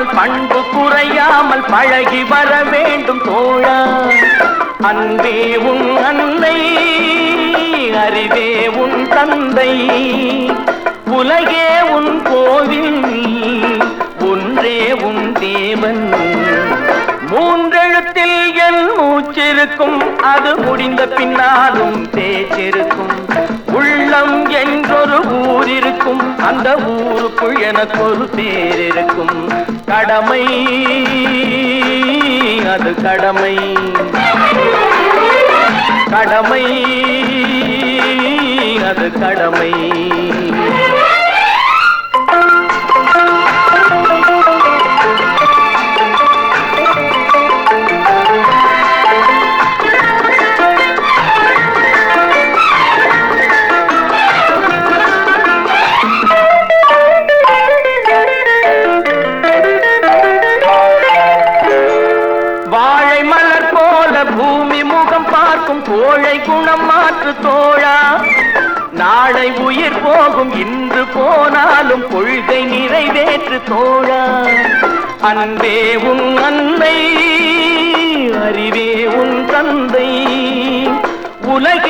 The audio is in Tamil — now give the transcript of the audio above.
குறையாமல் பண்பு குறையாமல் பழகி வர வேண்டும் தோழா. அன்பே உன் அன்னை அறிவே உன் தந்தை. உலகே உன் கோவில் ஒன்றே உன் தேவன். மூன்றெழுத்தில் என் மூச்சிருக்கும் அது முடிந்த பின்னாலும் பேச்சிருக்கும் இருக்கும். அந்த ஊருக்குள் எனக்கு ஒரு பேர் இருக்கும். கடமை. அது கடமை. கடமை. அது கடமை. பூமி முகம் பார்க்கும் தோழை குணம் மாற்று தோழா. நாளை உயிர் போகும் இன்று போனாலும் கொள்கை நிறைவேற்று தோழா. அன்பே உன் அன்னை அறிவே உன் தந்தை. உலகில்